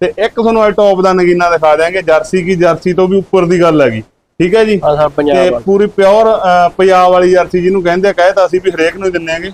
ਤੇ ਇੱਕ ਤੁਹਾਨੂੰ ਅੱਜ ਟੌਪ ਦਾ ਨਗੀਨਾ ਦਿਖਾ ਦਿਆਂਗੇ ਜਰਸੀ ਕੀ ਜਰਸੀ ਤੋਂ ਵੀ ਉੱਪਰ ਦੀ ਗੱਲ ਹੈਗੀ ਠੀਕ ਹੈ ਜੀ? ਤੇ ਪੂਰੀ ਪਿਓਰ ਪੰਜਾਬ ਵਾਲੀ ਜਰਸੀ ਜਿਹਨੂੰ ਕਹਿੰਦੇ ਕਹਿਤਾ ਅਸੀਂ ਵੀ ਹਰੇਕ ਨੂੰ ਹੀ ਦਿੰਨੇ ਆਂਗੇ।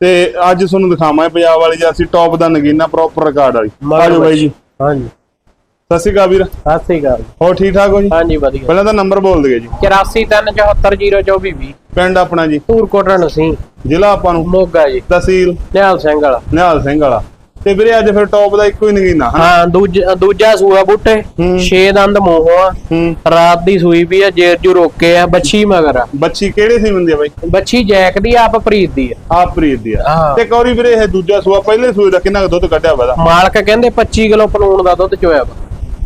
ਤੇ ਅੱਜ ਤੁਹਾਨੂੰ ਦਿਖਾਵਾਂਗੇ ਪੰਜਾਬ ਵਾਲੀ ਜਰਸੀ ਟੌਪ ਦਾ ਨਗੀਨਾ ਪ੍ਰੋਪਰ ਰਿਕਾਰਡ ਵਾਲੀ। ਆਜੋ ਬਾਈ ਜੀ। ਹਾਂਜੀ। ਸਤਿ ਸ਼੍ਰੀ ਅਕਾਲ ਵੀਰ। ਸਤਿ ਸ੍ਰੀ ਅਕਾਲ। ਹੋਰ ਠੀਕ ਠਾਕ ਹੋ ਜੀ? ਹਾਂਜੀ ਵਧੀਆ। ਪਹਿਲਾਂ ਤਾਂ ਨੰਬਰ ਬੋਲ ਦਿਓ ਜੀ। 8437402420 ਪਿੰਡ ਆਪਣਾ ਜੀ। ਧੂਰਕੋਟ ਰਣਸੀ। ਜ਼ਿਲ੍ਹਾ ਆਪਾਂ ਨੂੰ। ਮੋਗਾ ਜੀ। ਤਹਿਸੀਲ। ਨਿਹਾਲ ਸਿੰਘ ਵਾਲਾ। ਨਿਹਾਲ ਸਿੰਘ ਵਾਲਾ। ਤੇ ਵੀਰੇ ਅੱਜ ਫਿਰ ਟੌਪ ਦਾ ਇੱਕੋ ਹੀ ਨਗੀਨਾ? ਹਾਂ ਦੂਜਾ ਦੂਜਾ ਸੂਆ ਬੁੱਟੇ ਹੂੰ। 6 ਦੰਦ ਮੋਹਵਾ ਹੂੰ ਰਾਤ ਦੀ ਸੂਈ ਵੀ ਆ ਜੇਰ ਜੂ ਰੋਕੇ ਆ ਬੱਚੀ ਮਗਰ ਆ ਬੱਚੀ ਕਿਹੜੇ ਸੀ ਬੰਦੇ ਆ ਬਾਈ ਬੱਚੀ ਜੈਕ ਦੀ ਆਪ ਪ੍ਰੀਤ ਦੀ ਆ ਆਪ ਪ੍ਰੀਤ ਦੀ ਆ। ਤੇ ਕੌਰੀ ਵੀਰੇ ਇਹ ਦੂਜਾ ਸੂਆ ਪਹਿਲੇ ਸੂਏ ਦਾ ਕਿੰਨਾ ਦੁੱਧ ਕੱਢਿਆ ਵਾ? ਮਾਲਕ ਕਹਿੰਦੇ 25 ਕਿਲੋ ਪਲੂਣ ਦਾ ਦੁੱਧ ਚੋਇਆ ਵਾ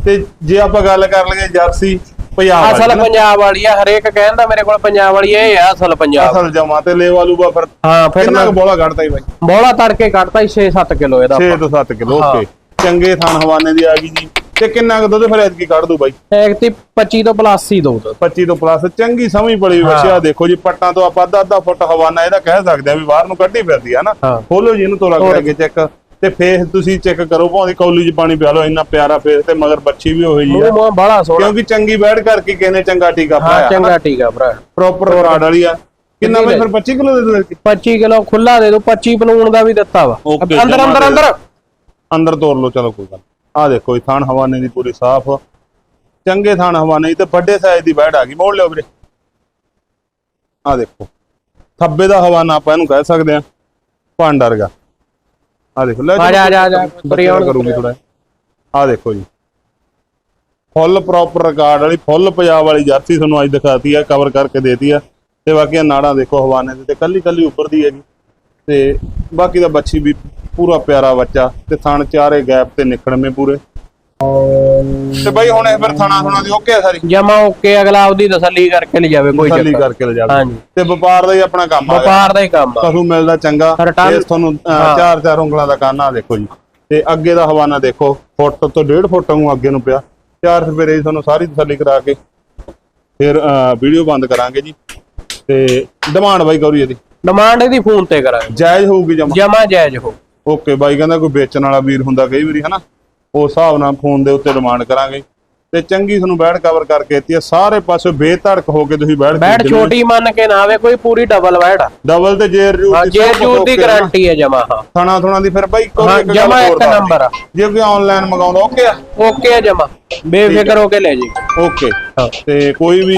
ਤੇ ਜੇ ਆਪਾਂ ਗੱਲ ਕਰ ਲਈਏ ਜਰਸੀ ਪੰਜਾਬ ਵਾਲੀ ਅਸਲ ਨਾ, ਪੰਜਾਬ ਵਾਲੀ ਆ ਹਰੇਕ ਕਹਿੰਦਾ ਮੇਰੇ ਕੋਲ ਪੰਜਾਬ ਵਾਲੀ ਇਹ ਆ ਅਸਲ ਪੰਜਾਬ। ਅਸਲ ਜਮਾ ਤੇ ਲੈ ਵਾਲੂ ਬਾ ਫਿਰ ਹਾਂ ਫਿਰ ਕਿੰਨਾ ਮੈਂ ਕੁ ਬੋਲਾ ਕੱਢਦਾ ਹੀ ਬਾਈ? ਬੋਲਾ ਤੜਕੇ ਕੱਢਤਾ 6-7 ਕਿਲੋ ਇਹਦਾ 6 ਤੋਂ 7 ਕਿਲੋ ਹਾਂ। ਓਕੇ। ਚੰਗੇ ਥਾਨ ਹਵਾਨੇ ਦੀ ਆ ਗਈ ਜੀ। ਤੇ ਕਿੰਨਾ ਕੁ ਦੁੱਧ ਫਿਰ ਐਤਕੀ ਕੱਢ ਦੂ ਬਾਈ? ਇੱਕ ਤੇ 25 ਤੋਂ ਪਲੱਸ ਹੀ ਦੋ 25 ਤੋਂ ਪਲੱਸ ਚੰਗੀ ਸਮਝ ਬੜੀ ਵਛਿਆ ਦੇਖੋ ਜੀ ਪੱਟਾਂ ਤੋਂ ਆਪਾਂ ਅੱਧਾ ਅੱਧਾ ਫੁੱਟ ਹਵਾਨਾ ਇਹਦਾ ਕਹਿ ਸਕਦੇ ਆ ਵੀ ਬਾਹਰ ਨੂੰ ਕੱਢੀ ਫਿਰਦੀ ਆ ਨਾ। ਹਾਂ। ਖੋਲੋ ਜੀ ਇਹਨੂੰ ਤੋਲਾ ਕਰਕੇ ਚੈੱਕ ਤੇ ਫੇਸ ਤੁਸੀਂ ਚੈੱਕ ਕਰੋ ਭਾਵੇਂ ਕੌਲੀ 'ਚ ਪਾਣੀ ਪਿਆ ਲਓ ਇੰਨਾ ਪਿਆਰਾ ਫੇਸ ਤੇ ਮਗਰ ਬੱਚੀ ਵੀ ਹੋਈ ਆ। ਮੂੰਹ ਬੜਾ ਸੋਹਣਾ। ਕਿਉਂਕਿ ਚੰਗੀ ਬੈਠ ਕਰਕੇ ਕਿਸੇ ਨੇ ਚੰਗਾ ਟੀਕਾ ਹਾਂ ਪਾਇਆ ਚੰਗਾ ਠੀਕ ਆ ਭਰਾ। ਪ੍ਰੋਪਰ ਰਾਡ ਵਾਲੀ ਆ। ਕਿੰਨਾ ਬਾਈ ਫਿਰ 25 ਕਿਲੋ ਦੇ ਦੋ 25 ਕਿਲੋ ਖੁੱਲਾ ਦੇ ਦੋ 25 ਪਲੂਣ ਦਾ ਵੀ ਦਿੱਤਾ ਵਾ। ਅੰਦਰ ਅੰਦਰ ਅੰਦਰ। ਅੰਦਰ ਤੋੜ ਲਓ ਚਲੋ ਕੋਈ ਗੱਲ ਆ ਦੇਖੋ ਇਹ ਥਾਣ ਹਵਾਨੇ ਦੀ ਪੂਰੀ ਸਾਫ਼। ਚੰਗੇ ਥਾਣ ਹਵਾਨੇ ਤੇ ਵੱਡੇ ਸਾਈਜ਼ ਦੀ ਬੈੜ ਆ ਗਈ। ਮੋੜ ਲਿਓ ਵੀਰੇ। ਆ ਦੇਖੋ। ਥੱਬੇ ਦਾ ਹਵਾਨਾ ਆਪਾਂ ਇਹਨੂੰ ਕਹਿ ਸਕਦੇ ਆ ਭਾਂਡ ਵਰਗਾ। ਆ ਦੇਖੋ ਲੈ ਆ ਜਾ, ਆ ਜਾ, ਆ ਜਾ। ਤੁਰੀ ਕਰੂਗੀ ਥੋੜਾ ਆ ਦੇਖੋ ਜੀ। ਫੁੱਲ ਪ੍ਰੋਪਰ ਰਿਕਾਰਡ ਵਾਲੀ ਫੁੱਲ ਪੰਜਾਬ ਵਾਲੀ ਜਰਸੀ ਤੁਹਾਨੂੰ ਅੱਜ ਦਿਖਾਤੀ ਆ ਕਵਰ ਕਰਕੇ ਦੇਤੀ ਆ। ਤੇ ਬਾਕੀ ਆਹ ਨਾੜਾਂ ਦੇਖੋ ਹਵਾਨੇ ਦੇ ਤੇ ਕੱਲੀ ਕੱਲੀ ਉੱਪਰ ਦੀ ਹੈ ਜੀ ਤੇ ਬਾਕੀ ਦਾ ਬੱਚੀ ਵੀ ਪੂਰਾ ਪਿਆਰਾ ਬੱਚਾ ਤੇ ਥਣ ਚਾਰੇ ਗੈਪ ਤੇ ਨਿਕੜਵੇਂ ਪੂਰੇ। ਤੇ ਬਾਈ ਹੁਣ ਇਹ ਫਿਰ ਥਣਾ ਥਣਾ ਦੀ ਓਕੇ ਆ ਸਾਰੀ? ਜਮਾ ਓਕੇ ਅਗਲਾ ਉਹਦੀ ਤਸੱਲੀ ਕਰਕੇ ਲੈ ਜਾਵੇ ਕੋਈ ਤਸੱਲੀ ਕਰਕੇ ਲੈ ਜਾਵੇ ਹਾਂਜੀ। ਤੇ ਵਪਾਰ ਦਾ ਹੀ ਆਪਣਾ ਕੰਮ ਆ ਵਪਾਰ ਦਾ ਹੀ ਕੰਮ ਆ। ਪਸ਼ੂ ਮਿਲਦਾ ਚੰਗਾ ਇਸ ਤੁਹਾਨੂੰ ਅਹ। ਚਾਰ ਚਾਰ ਉਂਗਲਾਂ ਦਾ ਕਾਨਾ ਦੇਖੋ ਜੀ। ਤੇ ਅੱਗੇ ਦਾ ਹਵਾਨਾ ਦੇਖੋ ਫੁੱਟ ਤੋਂ ਡੇਢ ਫੁੱਟ ਨੂੰ ਅੱਗੇ ਨੂੰ ਪਿਆ। ਚਾਰ ਸਵੇਰੇ ਤੁਹਾਨੂੰ ਸਾਰੀ ਤਸੱਲੀ ਕਰਾ ਕੇ ਫਿਰ ਵੀਡੀਓ ਬੰਦ ਕਰਾਂਗੇ ਜੀ। ਤੇ ਡਿਮਾਂਡ ਬਾਈ ਕਰੀ ਇਹਦੀ। ਡਿਮਾਂਡ ਇਹਦੀ ਫੋਨ ਤੇ ਕਰਾਂਗੇ। ਜਾਇਜ਼ ਹੋਊਗੀ ਜਮਾ। ਜਮਾ ਜਾਇਜ਼ ਹੋ ਓਕੇ ਬਾਈ ਕਹਿੰਦਾ ਕੋਈ ਵੇਚਣ ਵਾਲਾ ਵੀਰ ਹੁੰਦਾ ਕਈ ਵਾਰੀ ਹਨਾ? ਉਸ ਹਿਸਾਬ ਨਾਲ ਫੋਨ ਦੇ ਉੱਤੇ ਡਿਮਾਂਡ ਕਰਾਂਗੇ। ਤੇ ਚੰਗੀ ਤੁਹਾਨੂੰ ਬੈਡ ਕਵਰ ਕਰਕੇ ਦਿੱਤੀ ਹੈ। ਸਾਰੇ ਪਾਸੇ ਬੇਧੜਕ ਹੋ ਕੇ ਤੁਸੀਂ ਬੈਡ ਬੈਡ ਛੋਟੀ ਮੰਨ ਕੇ ਨਾ ਆਵੇ ਕੋਈ ਪੂਰੀ ਡਬਲ ਬੈਡ ਆ। ਡਬਲ ਤੇ ਜੇਰ ਜੂ ਹਾਂ ਜੇ ਜੂਰ ਦੀ ਗਾਰੰਟੀ ਹੈ ਜਮਾ ਹਾਂ। ਥਣਾ ਥਣਾ ਦੀ ਫਿਰ ਬਾਈ ਕੋਈ ਜਮਾਂ ਇੱਕ ਨੰਬਰ ਆ। ਜੇ ਕੋਈ ਆਨਲਾਈਨ ਮੰਗਾਉਂਦਾ ਓਕੇ ਆ। ਓਕੇ ਹੈ ਜਮਾ। ਬੇਫਿਕਰ ਹੋ ਕੇ ਲੈ ਜੀ। ਓਕੇ। ਤੇ ਕੋਈ ਵੀ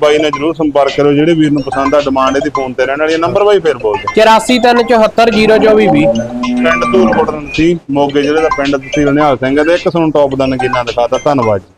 ਬਾਈ ਨਾਲ ਜਰੂਰ ਸੰਪਰਕ ਕਰੋ ਜਿਹੜੇ ਵੀਰ ਨੂੰ ਪਸੰਦ ਆ ਡਿਮਾਂਡ ਇਹਦੀ ਫੋਨ ਤੇ ਰਹਿਣ ਵਾਲੀ ਨੰਬਰ ਬਾਈ ਫਿਰ ਬੋਲ ਦਿਓ। 8437402420 ਪਿੰਡ ਧੂਰਕੋਟ ਸੀ ਮੋਗੇ ਜ਼ਿਲ੍ਹੇ ਦਾ ਪਿੰਡ ਤੁਸੀਂ ਨਿਹਾਲ ਸਿੰਘ ਦੇ ਇੱਕ ਤੁਹਾਨੂੰ ਟੌਪ ਦਾ ਨਗੀਨਾ ਦਿਖਾਤਾ, ਧੰਨਵਾਦ ਜੀ।